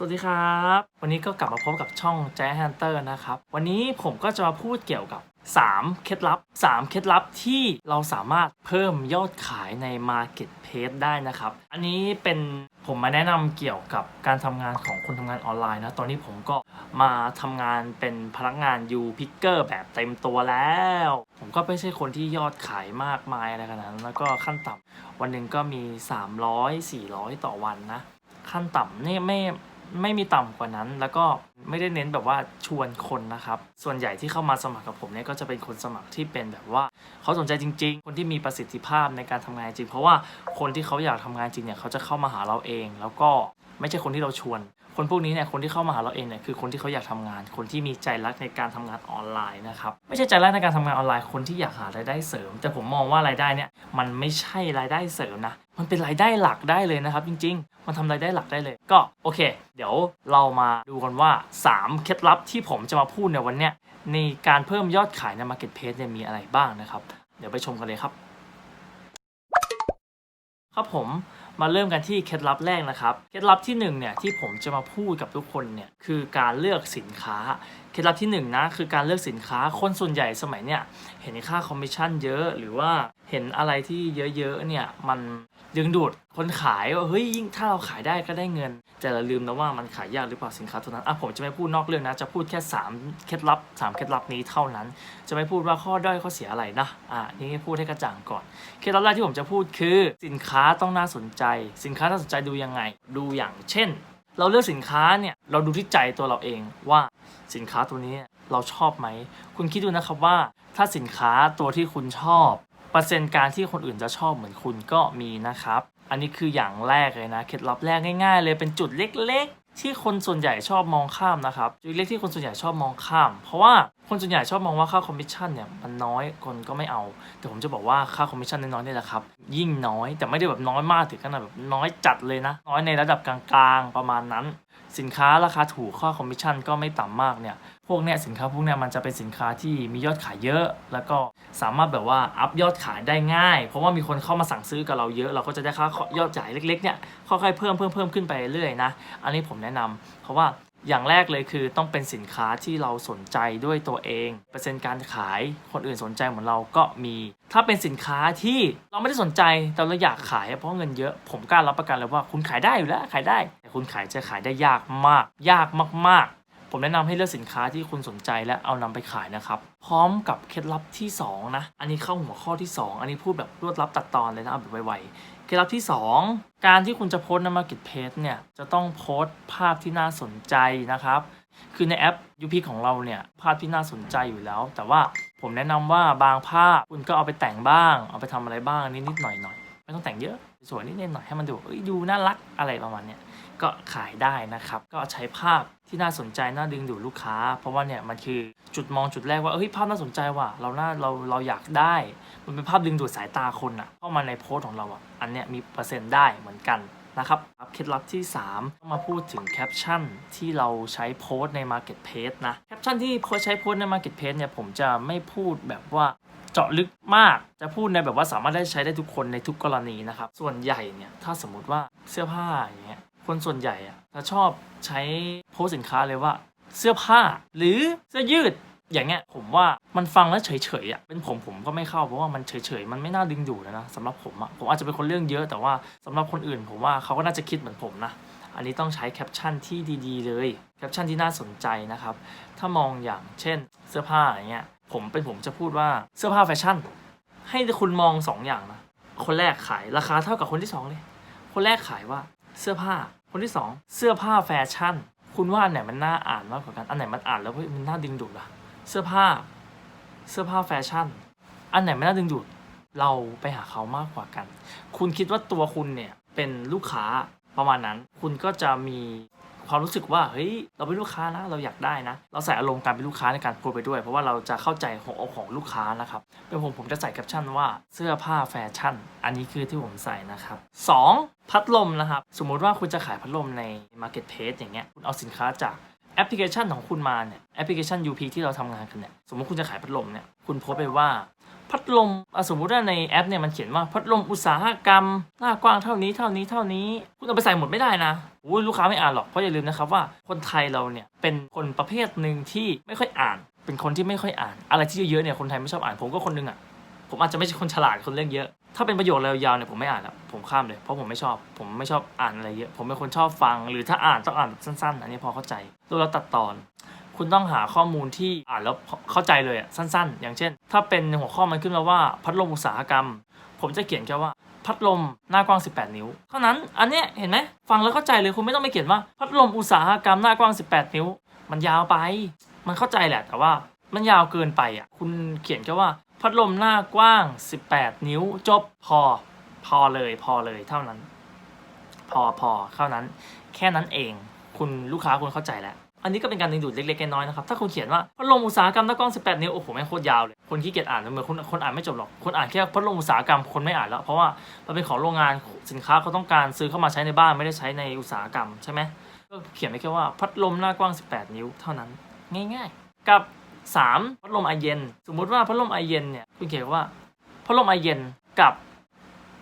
สวัสดีครับ วันนี้ก็กลับมาพบกับช่อง Giant Hunter นะครับ วันนี้ผมก็จะมาพูดเกี่ยวกับ 3 เคล็ดลับ 3 เคล็ดลับที่เราสามารถเพิ่มยอดขายใน Marketplace ได้นะครับ อันนี้เป็นผมมาแนะนำเกี่ยวกับการทำงานของคนทำงานออนไลน์นะ ตอนนี้ผมก็มาทำงานเป็นพนักงาน U Picker แบบเต็มตัวแล้ว ผมก็ไม่ใช่คนที่ยอดขายมากมายอะไรขนาดนั้นแล้วก็ขั้นต่ำวันหนึ่งก็มี 300 400 ต่อวันนะ ขั้นต่ำนี่ไม่ ไม่มีต่ำกว่านั้น แล้วก็ไม่ได้เน้นแบบว่าชวนคนนะครับ ส่วนใหญ่ที่เข้ามาสมัครกับผมเนี่ยก็จะเป็นคนสมัครที่เป็นแบบว่าเขาสนใจจริง ๆ คนที่มีประสิทธิภาพในการทำงานจริง เพราะว่าคนที่เขาอยากทำงานจริงเนี่ยเขาจะเข้ามาหาเราเอง แล้วก็ไม่ใช่คนที่เราชวน คนพวกนี้เนี่ยคนที่เข้ามาหาเราเองเนี่ยคือคนที่เขาอยากทำงาน คนที่มีใจรักในการทำงานออนไลน์นะครับไม่ใช่ใจรักในการทำงานออนไลน์คนที่อยากหารายได้เสริม แต่ผมมองว่ารายได้เนี่ยมันไม่ใช่รายได้เสริมนะมันเป็นรายได้หลักได้เลยนะครับ จริง ๆ มันทำรายได้หลักได้เลย ก็โอเค เดี๋ยวเรามาดูกันว่า 3 เคล็ดลับที่ผมจะมาพูดในวันเนี้ยในการเพิ่มยอดขายใน Marketplace เนี่ยมีอะไรบ้างนะครับ เดี๋ยวไปชมกันเลยครับ ครับผม มาเริ่มกันที่เคล็ดลับแรกนะครับ เคล็ดลับที่หนึ่งเนี่ยที่ผมจะมาพูดกับทุกคนเนี่ยคือการเลือกสินค้าเคล็ดลับที่หนึ่งนะคือการเลือกสินค้าคนส่วนใหญ่สมัยเนี่ยเห็นค่าคอมมิชชั่นเยอะ หรือว่าเห็นอะไรที่เยอะๆเนี่ยมันดึงดูดคนขายว่าเฮ้ยยิ่งถ้าเราขายได้ก็ได้เงิน แต่เราลืมนะว่ามันขายยากหรือเปล่าสินค้าตัวนั้นอะผมจะไม่พูดนอกเรื่องนะจะพูดแค่3เคล็ดลับ3เคล็ดลับนี้เท่านั้น จะไม่พูดว่าข้อด้อยข้อเสียอะไรนะอะนี่พูดให้กระจ่างก่อนเคล็ดลับแรกที่ผมจะพูดคือ สินค้าต้องน่าสนใจ สินค้าน่าสนใจดูยังไง ดูอย่างเช่น เราเลือกสินค้าเนี่ยเราดูที่ใจตัวเราเองว่าสินค้าตัวนี้เราชอบไหม คุณคิดดูนะครับว่า ถ้าสินค้าตัวที่คุณชอบ เปอร์เซ็นต์การที่คนอื่นจะชอบเหมือนคุณก็มีนะครับ อันนี้คืออย่างแรกเลยนะ เคล็ดลับแรกง่าย ๆ เลยเป็นจุดเล็ก ที่คนส่วนใหญ่ชอบมองข้ามนะครับจุดเล็กที่คนส่วนใหญ่ชอบมองข้าม เพราะว่าคนส่วนใหญ่ชอบมองว่าค่าคอมมิชชั่นเนี่ยมันน้อยคนก็ไม่เอา แต่ผมจะบอกว่าค่าคอมมิชชั่นน้อยๆเนี่ยแหละครับยิ่งน้อยแต่ไม่ได้แบบน้อยมากถึงขนาดแบบน้อยจัดเลยนะ น้อยในระดับกลางๆประมาณนั้น สินค้าราคาถูกค่าคอมมิชชั่นก็ไม่ต่ำมากเนี่ย พวกเนี้ยสินค้าพวกเนี้ยมันจะเป็นสินค้าที่มียอดขายเยอะ แล้วก็สามารถแบบว่าอัพยอดขายได้ง่าย เพราะว่ามีคนเข้ามาสั่งซื้อกับเราเยอะเราก็จะได้ค่ายอดจ่ายเล็กๆเนี่ยค่อยๆเพิ่มเพิ่มเพิ่มขึ้นไปเรื่อยนะ อันนี้ผมแนะนำเพราะว่า อย่างแรกเลยคือต้องเป็นสินค้าที่เราสนใจด้วยตัวเอง เปอร์เซ็นต์การขายคนอื่นสนใจเหมือนเราก็มี ถ้าเป็นสินค้าที่เราไม่ได้สนใจแต่เราอยากขายเพราะเงินเยอะ ผมกล้ารับประกันเลยว่าคุณขายได้อยู่แล้วขายได้ แต่คุณขายจะขายได้ยากมาก ยากมากๆ ผมแนะนำให้เลือกสินค้าที่คุณสนใจและเอานำไปขายนะครับ พร้อมกับเคล็ดลับที่สองนะอันนี้เข้าหัวข้อที่สองอันนี้พูดแบบรวดลับตัดตอนเลยนะเอาแบบไวๆ เคล็ดลับที่สองการที่คุณจะโพสต์ใน Marketplace เนี่ยจะต้องโพสต์ภาพที่น่าสนใจนะครับ คือในแอปยูพีของเราเนี่ยภาพที่น่าสนใจอยู่แล้ว แต่ว่าผมแนะนำว่าบางภาพคุณก็เอาไปแต่งบ้าง เอาไปทำอะไรบ้างนิดๆหน่อยๆ ไม่ต้องแต่งเยอะ สวยนิดหน่อยให้มันดูเอ้ยดูน่ารักอะไรประมาณเนี้ยก็ขายได้นะครับ ก็ใช้ภาพที่น่าสนใจน่าดึงดูดลูกค้า เพราะว่าเนี่ยมันคือจุดมองจุดแรกว่าเฮ้ยภาพน่าสนใจว่ะเราน่าเราเราอยากได้ มันเป็นภาพดึงดูดสายตาคนอะเข้ามาในโพสต์ของเราอะอันเนี้ยมีเปอร์เซ็นต์ได้เหมือนกันนะครับเคล็ดลับที่3ต้องมาพูดถึงแคปชั่นที่เราใช้โพสต์ใน Marketplace นะ แคปชั่นที่โพสใช้โพสต์ใน Marketplace เนี่ยผมจะไม่พูดแบบว่า จาะลึกมาก จะพูดในแบบว่าสามารถได้ใช้ได้ทุกคนในทุกกรณีนะครับ ส่วนใหญ่เนี่ยถ้าสมมติว่าเสื้อผ้าอย่างเงี้ยคนส่วนใหญ่อะจะชอบใช้โพสสินค้าเลยว่า เสื้อผ้าหรือเสื้อยืดอย่างเงี้ยผมว่ามันฟังแล้วเฉยๆอะเป็นผมผมก็ไม่เข้าเพราะว่ามันเฉยๆมันไม่น่าดึงดูดนะสำหรับผมอะผมอาจจะเป็นคนเรื่องเยอะแต่ว่าสำหรับคนอื่น ผมว่าเขาก็น่าจะคิดเหมือนผมนะอันนี้ต้องใช้แคปชั่นที่ดีๆเลยแคปชั่นที่น่าสนใจนะครับถ้ามองอย่างเช่นเสื้อผ้าอย่างเงี้ย ผมเป็นผมจะพูดว่าเสื้อผ้าแฟชั่น ให้คุณมองสองอย่างนะคนแรกขายราคาเท่ากับคนที่สองเลย คนแรกขายว่าเสื้อผ้าคนที่สองเสื้อผ้าแฟชั่น คุณว่าอันไหนมันน่าอ่านมากกว่ากันอันไหนมันอ่านแล้วมันน่าดึงดูดอะเสื้อผ้าเสื้อผ้าแฟชั่น อันไหนไม่น่าดึงดูดเราไปหาเขามากกว่ากัน คุณคิดว่าตัวคุณเนี่ยเป็นลูกค้าประมาณนั้น คุณก็จะมี ความรู้สึกว่าเฮ้ยเราเป็นลูกค้านะเราอยากได้นะ เราใส่อารมณ์การเป็นลูกค้าในการพูดไปด้วย เพราะว่าเราจะเข้าใจของอกของลูกค้านะครับเป็นผมผมจะใส่แคปชั่นว่าเสื้อผ้าแฟชั่น อันนี้คือที่ผมใส่นะครับสองพัดลมนะครับ สมมุติว่าคุณจะขายพัดลมใน Marketplace อย่างเงี้ยคุณเอาสินค้าจากแอปพลิเคชันของคุณมาเนี่ยแอปพลิเคชัน UP ที่เราทำงานกันเนี่ยสมมติคุณจะขายพัดลมเนี่ยคุณโพสไปว่า พัดลมสมมุติว่าในแอปเนี่ยมันเขียนว่าพัดลมอุตสาหกรรม หน้ากว้างเท่านี้เท่านี้เท่านี้ คุณเอาไปใส่หมดไม่ได้นะอุ้ยลูกค้าไม่อ่านหรอก เพราะอย่าลืมนะครับว่าคนไทยเราเนี่ยเป็นคนประเภทหนึ่งที่ไม่ค่อยอ่าน เป็นคนที่ไม่ค่อยอ่าน อะไรที่เยอะๆเนี่ยคนไทยไม่ชอบอ่านผมก็คนหนึงอะผมอาจจะไม่ใช่คนฉลาดคนเรื่องเยอะ ถ้าเป็นประโยคยาวๆเนี่ยผมไม่อ่านแล้วผมข้ามเลย เพราะผมไม่ชอบ ผมไม่ชอบอ่านอะไรเยอะ ผมเป็นคนชอบฟัง หรือถ้าอ่านต้องอ่านแบบสั้นๆ อันนี้พอเข้าใจตัวเราตัดตอน คุณต้องหาข้อมูลที่อ่านแล้วเข้าใจเลยอะสั้น ๆ อย่างเช่น ถ้าเป็นหัวข้อมันขึ้นมาว่าพัดลมอุตสาหกรรม ผมจะเขียนแค่ว่าพัดลมหน้ากว้าง 18 นิ้ว เท่านั้นอันเนี้ยเห็นไหมฟังแล้วเข้าใจเลยคุณไม่ต้องไปเขียนว่าพัดลมอุตสาหกรรมหน้ากว้าง 18 นิ้ว มันยาวไป มันเข้าใจแหละแต่ว่ามันยาวเกินไปอะคุณเขียนแค่ว่าพัดลมหน้ากว้าง 18 นิ้ว จบพอ พอเลยพอเลยเท่านั้น พอพอเท่านั้น แค่นั้นเอง คุณลูกค้าคุณเข้าใจแล้ว อันนี้ก็เป็นการดึงดูดเล็กๆน้อยๆนะครับ ถ้าคุณเขียนว่าพัดลมอุตสาหกรรมหน้ากล้อง 18 นิ้ว โอ้โหแม่งโคตรยาวเลย คนขี้เกียจอ่านเหมือนคนคนอ่านไม่จบหรอก คนอ่านแค่พัดลมอุตสาหกรรม คนไม่อ่านแล้ว เพราะว่ามันเป็นของโรงงาน สินค้าเขาต้องการซื้อเข้ามาใช้ในบ้านไม่ได้ใช้ในอุตสาหกรรมใช่ไหมก็เขียนไว้แค่ว่าพัดลมหน้ากว้าง 18 นิ้ว เท่านั้น ง่ายๆ กับ 3 พัดลมไอเย็น สมมุติว่าพัดลมไอเย็นเนี่ย คุณเขียนว่าพัดลมไอเย็นกับ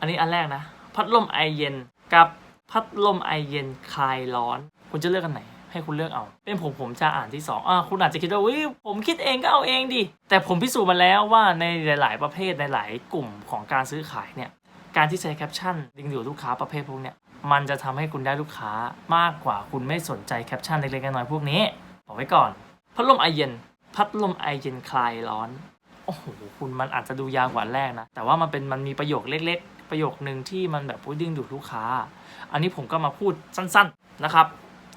อันนี้อันแรกนะ พัดลมไอเย็นกับพัดลมไอเย็นคลายร้อน คุณจะเลือกกันไหน ให้คุณเลือกเอา เป็นผมผมจะอ่านที่สองอ่าคุณอาจจะคิดว่าวิผมคิดเองก็เอาเองดิแต่ผมพิสูจน์มาแล้วว่าในหลาย ๆ ประเภทในหลายกลุ่มของการซื้อขายเนี่ยการที่ใช้แคปชั่นดึงดูดลูกค้าประเภทพวกเนี้ยมันจะทำให้คุณได้ลูกค้ามากกว่าคุณไม่สนใจแคปชั่นเล็กๆน้อยๆพวกนี้บอกไว้ก่อนพัดลมไอเย็น พัดลมไอเย็นคลายร้อนโอ้โหคุณมันอาจจะดูยาวกว่าแรกนะ แต่ว่ามันเป็นมันมีประโยคเล็ก ๆ ประโยคหนึ่งที่มันแบบดึงดูดลูกค้า อันนี้ผมก็มาพูดสั้น ๆนะครับ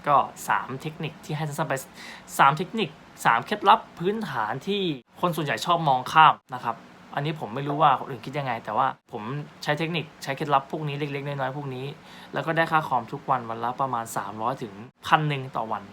ก็ 3 เทคนิคที่ให้สั้นๆไป 3 เทคนิค 3 เคล็ดลับพื้นฐานที่คนส่วนใหญ่ชอบมองข้ามนะครับ อันนี้ผมไม่รู้ว่าคนอื่นคิดยังไง แต่ว่าผมใช้เทคนิคใช้เคล็ดลับพวกนี้เล็กๆน้อยๆพวกนี้ แล้วก็ได้ค่าคอมทุกวันวันละประมาณ 300 ถึงพันหนึ่งต่อวัน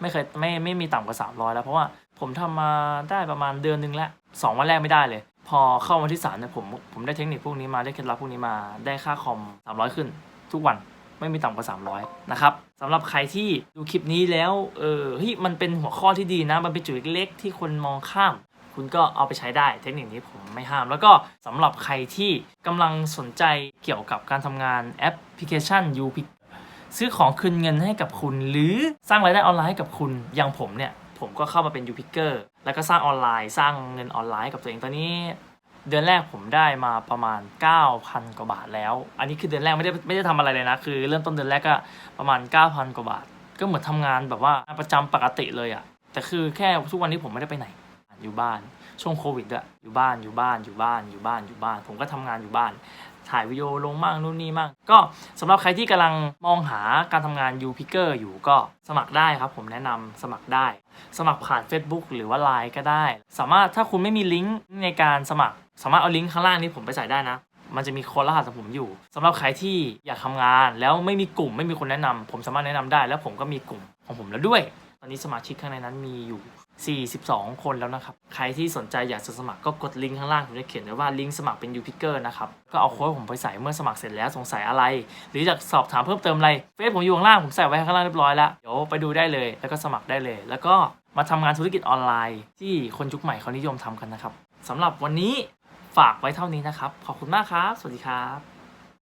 ไม่เคยไม่ไม่มีต่ำกว่า 300 แล้วเพราะว่าผมทำมาได้ประมาณเดือนหนึงแล้วสองวันแรกไม่ได้เลย พอเข้าวันที่3เนี่ยผมผมได้เทคนิคพวกนี้มาได้เคล็ดลับพวกนี้มาได้ค่าคอม300 ขึ้นทุกวัน ไม่มีต่ำกว่า 300 นะครับสำหรับใครที่ดูคลิปนี้แล้วเออเฮ้ยมันเป็นหัวข้อที่ดีนะ มันเป็นจุดเล็กๆที่คนมองข้าม คุณก็เอาไปใช้ได้ เทคนิคนี้ผมไม่ห้าม แล้วก็สำหรับใครที่กำลังสนใจเกี่ยวกับการทำงานแอปพลิเคชัน u p ซื้อของคืนเงินให้กับคุณ หรือสร้างรายได้ออนไลน์ให้กับคุณ อย่างผมเนี่ย ผมก็เข้ามาเป็น u p i c k e r แล้วก็สร้างออนไลน์ สร้างเงินออนไลน์ให้กับตัวเองตอนนี้ เดือนแรกผมได้มาประมาณ 9,000 กว่าบาทแล้ว อันนี้คือเดือนแรกไม่ได้ไม่ได้ทำอะไรเลยนะ คือ เริ่มต้นเดือนแรกก็ประมาณ 9,000 กว่าบาท ก็เหมือนทำงานแบบว่าประจำปกติเลยอะแต่คือแค่ทุกวันนี้ผมไม่ได้ไปไหน อยู่บ้าน ช่วงโควิดอะอยู่บ้าน อยู่บ้าน อยู่บ้าน อยู่บ้าน อยู่บ้าน ผมก็ทำงานอยู่บ้าน ถ่ายวิดีโอลงมั่งนู่นนี่มั่ง ก็สำหรับใครที่กำลังมองหาการทำงาน u p i c k e r อยู่ก็สมัครได้ครับ ผมแนะนำสมัครได้ สมัครผ่าน Facebook หรือว่า Line ก็ได้ สามารถถ้าคุณไม่มีลิงก์ในการสมัคร สามารถเอาลิงก์ข้างล่างนี้ผมไปใส่ได้นะ มันจะมีโค้ดรหัสของผมอยู่สำหรับใครที่อยากทำงาน แล้วไม่มีกลุ่มไม่มีคนแนะนำผมสามารถแนะนำได้ แล้วผมก็มีกลุ่มของผมแล้วด้วย ตอนนี้สมาชิกข้างในนั้นมีอยู่ 42 คนแล้วนะครับ ใครที่สนใจอยากจะสมัครก็กดลิงก์ข้างล่างผมจะเขียนไว้ว่าลิงก์สมัครเป็น u p i c k e r นะครับ ก็เอาโค้ดผมไปใส่เมื่อสมัครเสร็จแล้วสงสัยอะไร หรืออยากสอบถามเพิ่มเติมอะไร เฟซผมอยู่ข้างล่างผมใส่ไว้ข้างล่างเรียบร้อยแล้ว เดี๋ยวไปดูได้เลย แล้วก็สมัครได้เลย แล้วก็มาทำงานธุรกิจออนไลน์ ที่คนยุคใหม่เขานิยมทำกันนะครับสำหรับวันนี้ ฝากไว้เท่านี้นะครับ ขอบคุณมากครับ สวัสดีครับ